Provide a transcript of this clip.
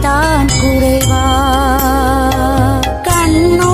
தான் குறைவா? கண்ணோ